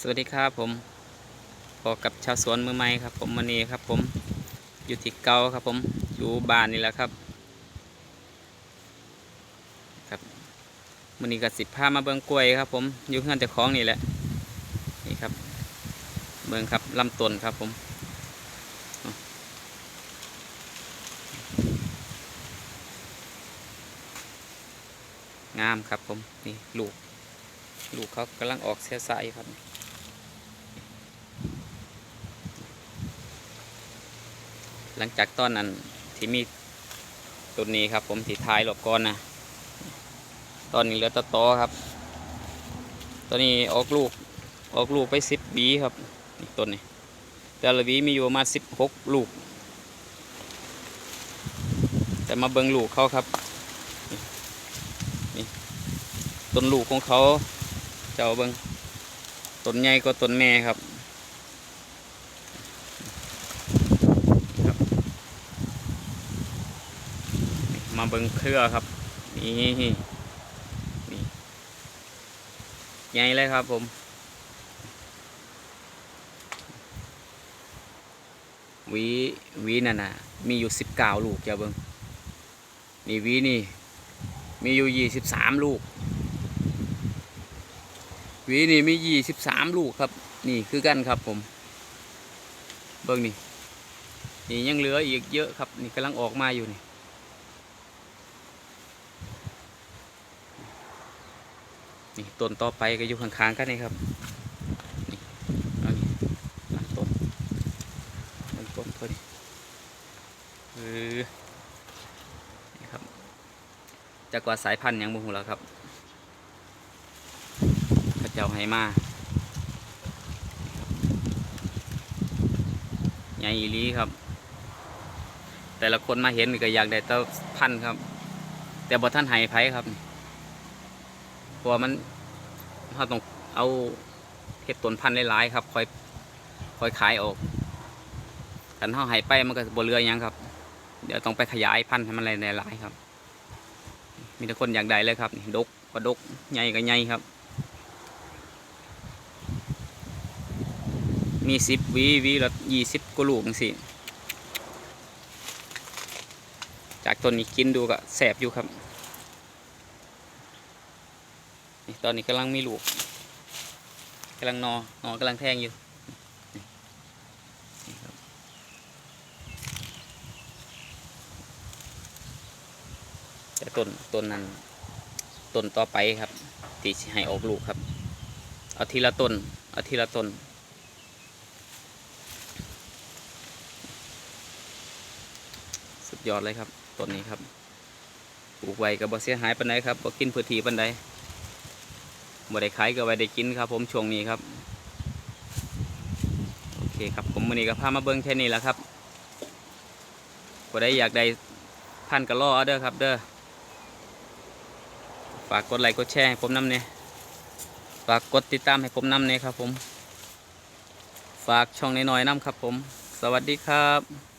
สวัสดีครับผมพอกับชาวสวนมือใหม่ครับ ผมมันนี้ครับ ผมอยู่ที่เกาครับ ผมอยู่บ้านนี่แหละครับ ครับมันนี้ก็สิบผ้ามาเบิ้งกล้วยครับ ผมอยู่ข้างเจ้าของนี่แหละนี่ครับ เบิ้งครับลำต้นครับ ผมงามครับผมนี่ลูก ลูกเขากำลังออกเสียสายครับ หลังจากต้นนั้นที่มีต้นนี้ครับ ผมที่ท้ายรอบก้อนนะตอนนี้เหลือแตะตอครับตอนนี้ออกลูกออกลูกไปสิบวีครับต้นนี้แต่ละวีมีอยู่ประมาณสิบหกลูก แต่มาเบิงลูกเขาครับนี่ต้นลูกของเขาเจ้าเบิงต้นใหญ่ก็ต้นแม่ครับ มาเบิงเครือครับ นี่นี่ใหญ่เลยครับผม วีวีนั่นน่ะ มีอยู่สิบเก้าลูกเจ้าเบิงนี่วีนี่ มีอยู่ยี่สิบสามลูก วีนี่มียี่สิบสามลูกครับ นี่คือกันครับผม เบิงนี่นี่ยังเหลืออีกเยอะครับ นี่กำลังออกมาอยู่นี่ นี่ต้นต่อไปก็อยู่ข้างๆกันนี่ครับนี่เอานี่อะต้นต้นต้นต้เออนี่ครับจากว่าสายพันธุ์ยังบุหูแล้วครับพระเจ้าให้มาใหญ่อีลีครับ แต่ละคนมาเห็นก็อยากได้เต้าพันธุ์ครับ แต่บ่ท่านให้ไผครับเพราะว่ามัน เราต้องเอาเห็ดต้นพันธุ์หลายๆครับค่อยค่อยขายออกกันเฮาให้ไปมันก็บเหลือยังครับ เดี๋ยวต้องไปขยายพันธุ์ให้มันหลายๆครับ มีแต่คนอยากได้เลยครับนี่ดกก็ดกใหญ่ก็ใหญ่ครับ มีสิบวีวีละยี่สิบกว่าลูกจังสิจากต้นนี้กินดูก็แสบอยู่ครับ นี่ตอนนี้กำลังมีลูกกำลังนอนอนกำลังแทงอยู่แต่ต้นต้นนั้นต้นต่อไปครับที่ให้ออกลูกครับ เอาทีละต้นเอาทีละต้นสุดยอดเลยครับต้นนี้ครับปลูกไว้กับบ่เสียหายปันใดครับบ่กินพื้นที่ปันใด บ่ได้ขายก็ไว้ได้กินครับผมช่วงนี้ครับ โอเคครับผมวันนี้ก็พามาเบิ้งแค่นี้แหละครับบ่ได้อยากได้พันกระล่อเอาเด้อครับ เด้อฝากกดไลค์กดแชร์ให้ผมนำเนี่ยฝากกดติดตามให้ผมนำเนี่ยครับผม ฝากช่องน้อยๆนำครับผม สวัสดีครับ